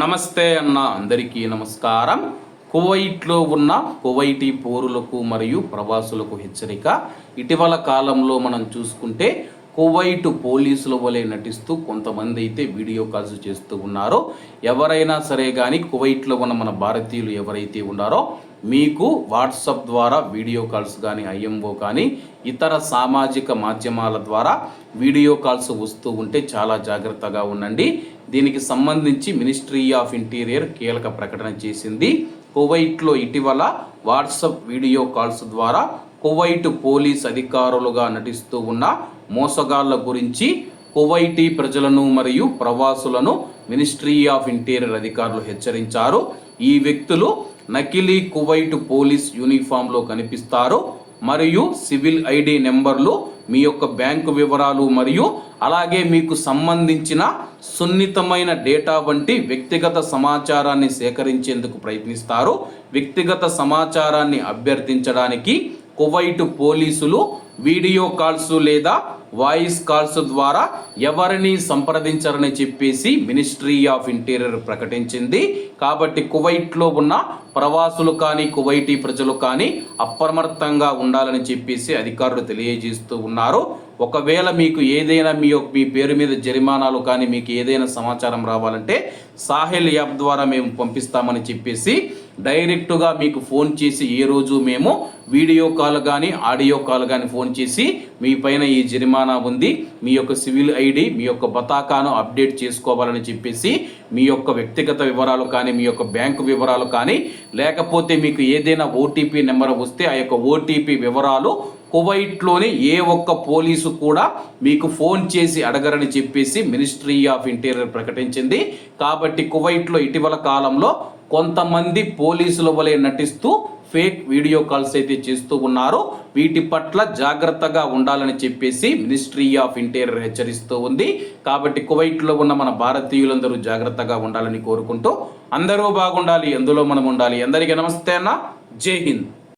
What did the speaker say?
నమస్తే అన్న అందరికీ నమస్కారం. కువైట్లో ఉన్న కువైటీ పౌరులకు మరియు ప్రవాసులకు హెచ్చరిక. ఇటీవల కాలంలో మనం చూసుకుంటే కువైట్ పోలీసుల వలె నటిస్తూ కొంతమంది అయితే వీడియో కాల్స్ చేస్తూ ఉన్నారో. ఎవరైనా సరే కానీ కువైట్లో ఉన్న మన భారతీయులు ఎవరైతే ఉన్నారో మీకు వాట్సాప్ ద్వారా వీడియో కాల్స్ కానీ ఐఎంఓ కానీ ఇతర సామాజిక మాధ్యమాల ద్వారా వీడియో కాల్స్ వస్తూ ఉంటే చాలా జాగ్రత్తగా ఉండండి. దీనికి సంబంధించి మినిస్ట్రీ ఆఫ్ ఇంటీరియర్ కీలక ప్రకటన చేసింది. కువైట్లో ఇటీవల వాట్సాప్ వీడియో కాల్స్ ద్వారా కువైట్ పోలీస్ అధికారులుగా నటిస్తూ ఉన్న మోసగాళ్ళ గురించి కువైటీ ప్రజలను మరియు ప్రవాసులను మినిస్ట్రీ ఆఫ్ ఇంటీరియర్ అధికారులు హెచ్చరించారు. ఈ వ్యక్తులు నకిలీ కువైట్ పోలీస్ యూనిఫామ్లో కనిపిస్తారు మరియు సివిల్ ఐడి నెంబర్లు మీ యొక్క బ్యాంకు వివరాలు మరియు అలాగే మీకు సంబంధించిన సున్నితమైన డేటా వంటి వ్యక్తిగత సమాచారాన్ని సేకరించేందుకు ప్రయత్నిస్తారు వ్యక్తిగత సమాచారాన్ని అభ్యర్థించడానికి కువైట్ పోలీసులు వీడియో కాల్స్ లేదా వాయిస్ కాల్స్ ద్వారా ఎవరిని సంప్రదించరని చెప్పేసి మినిస్ట్రీ ఆఫ్ ఇంటీరియర్ ప్రకటించింది. కాబట్టి కువైట్లో ఉన్న ప్రవాసులు కానీ కువైటీ ప్రజలు కానీ అప్రమత్తంగా ఉండాలని చెప్పేసి అధికారులు తెలియజేస్తూ ఉన్నారు. ఒకవేళ మీకు ఏదైనా మీ యొక్క మీ పేరు మీద జరిమానాలు కానీ మీకు ఏదైనా సమాచారం రావాలంటే సాహిల్ యాప్ ద్వారా మేము పంపిస్తామని చెప్పేసి డైరెక్టుగా మీకు ఫోన్ చేసి ఏ రోజు మేము వీడియో కాల్ కానీ ఆడియో కాల్ కానీ ఫోన్ చేసి మీ పైన ఈ జరిమానా ఉంది. మీ యొక్క సివిల్ ఐడి మీ యొక్క బతాకాను అప్డేట్ చేసుకోవాలని చెప్పేసి మీ యొక్క వ్యక్తిగత వివరాలు కానీ మీ యొక్క బ్యాంకు వివరాలు కానీ లేకపోతే మీకు ఏదైనా ఓటీపీ నెంబర్ వస్తే ఆ యొక్క ఓటీపీ వివరాలు కువైట్లోని ఏ ఒక్క పోలీసు కూడా మీకు ఫోన్ చేసి అడగరని చెప్పేసి మినిస్ట్రీ ఆఫ్ ఇంటీరియర్ ప్రకటించింది. కాబట్టి కువైట్లో ఇటీవల కాలంలో కొంతమంది పోలీసుల వలె నటిస్తూ ఫేక్ వీడియో కాల్స్ అయితే చేస్తూ ఉన్నారో. వీటి పట్ల జాగ్రత్తగా ఉండాలని చెప్పేసి మినిస్ట్రీ ఆఫ్ ఇంటీరియర్ హెచ్చరిస్తూ ఉంది. కాబట్టి కువైట్లో ఉన్న మన భారతీయులందరూ జాగ్రత్తగా ఉండాలని కోరుకుంటూ అందరూ బాగుండాలి ఎందులో మనం ఉండాలి. అందరికీ నమస్తే అన్న. జై హింద్.